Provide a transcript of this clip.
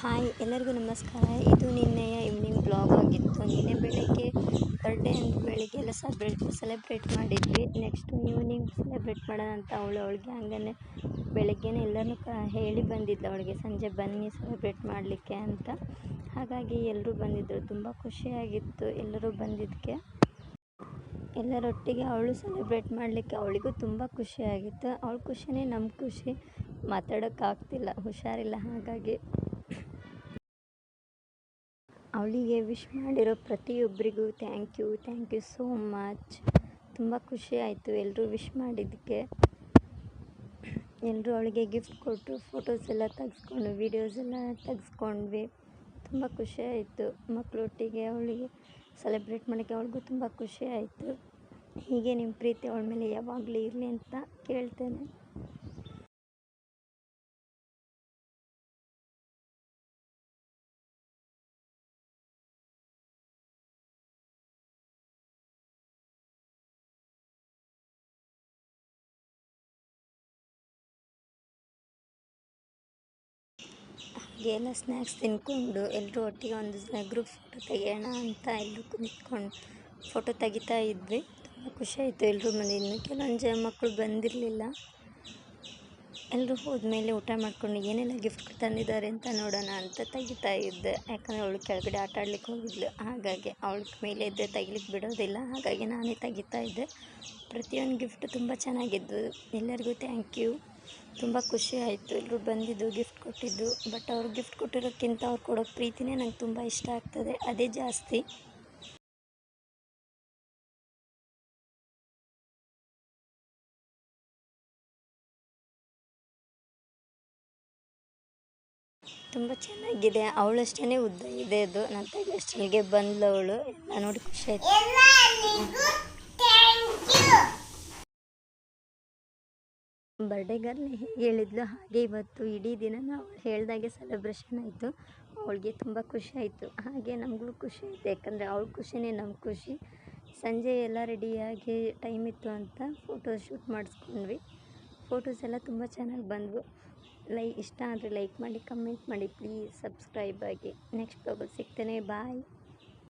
Hi, ಎಲ್ಲರಿಗೂ ನಮಸ್ಕಾರ. ಇದು ನಿನ್ನೆಯ ಇವ್ನಿಂಗ್ ಬ್ಲಾಗ್ ಆಗಿತ್ತು. ನಿನ್ನೆ ಬೆಳಗ್ಗೆ ಬರ್ಡೇ ಅಂತ ಬೆಳಿಗ್ಗೆ ಎಲ್ಲ ಸೆಲೆಬ್ರೇಟ್ ಸೆಲೆಬ್ರೇಟ್ ಮಾಡಿದ್ವಿ. ನೆಕ್ಸ್ಟ್ ಈವ್ನಿಂಗ್ ಸೆಲೆಬ್ರೇಟ್ ಮಾಡೋಣ ಅಂತ ಅವಳು ಅವಳಿಗೆ ಹಂಗೆ ಬೆಳಗ್ಗೆನೇ ಎಲ್ಲರೂ ಕ, ಹೇಳಿ ಬಂದಿದ್ದ ಅವಳಿಗೆ, ಸಂಜೆ ಬನ್ನಿ ಸೆಲೆಬ್ರೇಟ್ ಮಾಡಲಿಕ್ಕೆ ಅಂತ. ಹಾಗಾಗಿ ಎಲ್ಲರೂ ಬಂದಿದ್ದರು ತುಂಬ ಖುಷಿಯಾಗಿತ್ತು ಎಲ್ಲರೂ ಬಂದಿದ್ದಕ್ಕೆ ಎಲ್ಲರೊಟ್ಟಿಗೆ ಅವಳು ಸೆಲೆಬ್ರೇಟ್ ಮಾಡಲಿಕ್ಕೆ ಅವಳಿಗೂ ತುಂಬ ಖುಷಿಯಾಗಿತ್ತು ಅವಳ ಖುಷಿನೇ ನಮ್ಮ ಖುಷಿ. ಮಾತಾಡೋಕ್ಕಾಗ್ತಿಲ್ಲ, ಹುಷಾರಿಲ್ಲ. ಹಾಗಾಗಿ ಅವಳಿಗೆ ವಿಶ್ ಮಾಡಿರೋ ಪ್ರತಿಯೊಬ್ಬರಿಗೂ thank you thank you so much ತುಂಬ ಖುಷಿ ಆಯಿತು ಎಲ್ಲರೂ ವಿಶ್ ಮಾಡಿದ್ದಕ್ಕೆ. ಎಲ್ಲರೂ ಅವಳಿಗೆ ಗಿಫ್ಟ್ ಕೊಟ್ಟು ಫೋಟೋಸ್ ಎಲ್ಲ ತೆಗೆಸ್ಕೊಂಡು ವೀಡಿಯೋಸ್ ಎಲ್ಲ ತೆಗೆಸ್ಕೊಂಡ್ವಿ. ತುಂಬ ಖುಷಿ ಆಯಿತು. ಮಕ್ಕಳೊಟ್ಟಿಗೆ ಅವಳಿಗೆ ಸೆಲೆಬ್ರೇಟ್ ಮಾಡೋಕ್ಕೆ ಅವಳಿಗೂ ತುಂಬ ಖುಷಿ ಆಯಿತು. ಹೀಗೆ ನಿಮ್ಮ ಪ್ರೀತಿ ಅವಳ ಮೇಲೆ ಯಾವಾಗಲೂ ಇರಲಿ ಅಂತ ಕೇಳ್ತೇನೆ. ಎಲ್ಲ ಸ್ನ್ಯಾಕ್ಸ್ ತಿನ್ಕೊಂಡು ಎಲ್ಲರೂ ಒಟ್ಟಿಗೆ ಒಂದು ಗ್ರೂಪ್ ಫೋಟೋ ತೆಗೆಯೋಣ ಅಂತ ಎಲ್ಲರೂ ನಿಂತ್ಕೊಂಡು ಫೋಟೋ ತೆಗಿತಾ ಇದ್ವಿ. ತುಂಬ ಖುಷಿ ಆಯಿತು ಎಲ್ಲರೂ ಬಂದಿದ್ದು ಕೆಲವೊಂದು ಜನ ಮಕ್ಕಳು ಬಂದಿರಲಿಲ್ಲ. ಎಲ್ಲರೂ ಹೋದ್ಮೇಲೆ ಊಟ ಮಾಡ್ಕೊಂಡು ಏನೆಲ್ಲ ಗಿಫ್ಟ್ ತಂದಿದ್ದಾರೆ ಅಂತ ನೋಡೋಣ ಅಂತ ತೆಗಿತಾ ಇದ್ದೆ. ಯಾಕಂದರೆ ಅವಳು ಕೆಳಗಡೆ ಆಟ ಆಡ್ಲಿಕ್ಕೆ ಹೋಗಿದ್ಲು. ಹಾಗಾಗಿ ಅವಳ ಮೇಲೆ ಇದ್ದೆ ತೆಗಿಲಿಕ್ಕೆ ಬಿಡೋದಿಲ್ಲ. ಹಾಗಾಗಿ ನಾನೇ ತೆಗಿತಾ ಇದ್ದೆ. ಪ್ರತಿಯೊಂದು ಗಿಫ್ಟ್ ತುಂಬ ಚೆನ್ನಾಗಿದ್ದು ಎಲ್ಲರಿಗೂ ಥ್ಯಾಂಕ್ ಯು ತುಂಬ ಖುಷಿ ಆಯಿತು. ಎಲ್ಲರೂ ಬಂದಿದ್ದು ಗಿಫ್ಟ್ ಕೊಟ್ಟಿದ್ದು. ಬಟ್ ಅವ್ರು ಗಿಫ್ಟ್ ಕೊಟ್ಟಿರೋಕ್ಕಿಂತ ಅವ್ರು ಕೊಡೋ ಪ್ರೀತಿನೇ ನಂಗೆ ತುಂಬ ಇಷ್ಟ ಆಗ್ತದೆ. ಅದೇ ಜಾಸ್ತಿ. ತುಂಬ ಚೆನ್ನಾಗಿದೆ. ಅವಳಷ್ಟೇ ಉದ್ದ ಇದೆ ಅದು. ನನ್ನ ತೆಗಿಯೋಷ್ಟಲ್ಲಿಗೆ ಬಂದ್ಲು ಅವಳು. ಎಲ್ಲ ನೋಡಿ ಖುಷಿ ಆಯ್ತು. ಬರ್ಡೇ ಗರ್ಲ್ ಹೇಳಿದ್ಲು ಹಾಗೆ ಇವತ್ತು ಇಡೀ ದಿನ ನಾವು ಹೇಳಿದಾಗೆ ಸೆಲೆಬ್ರೇಷನ್ ಆಯಿತು. ಅವಳಿಗೆ ತುಂಬ ಖುಷಿ ಆಯಿತು. ಹಾಗೆ ನಮಗೂ ಖುಷಿ ಆಯಿತು. ಯಾಕಂದರೆ ಅವಳ ಖುಷಿನೇ ನಮ್ಮ ಖುಷಿ. ಸಂಜೆ ಎಲ್ಲ ರೆಡಿಯಾಗಿ ಟೈಮ್ ಇತ್ತು ಅಂತ ಫೋಟೋ ಶೂಟ್ ಮಾಡಿಸ್ಕೊಂಡ್ವಿ. ಫೋಟೋಸ್ ಎಲ್ಲ ತುಂಬ ಚೆನ್ನಾಗಿ ಬಂದವು. ಲೈ, ಇಷ್ಟ ಆದರೆ ಲೈಕ್ ಮಾಡಿ ಕಮೆಂಟ್ ಮಾಡಿ ಪ್ಲೀಸ್ ಸಬ್ಸ್ಕ್ರೈಬ್ ಆಗಿ. ನೆಕ್ಸ್ಟ್ ಬ್ಲಾಗಲ್ಲಿ ಸಿಗ್ತೇನೆ. ಬಾಯ್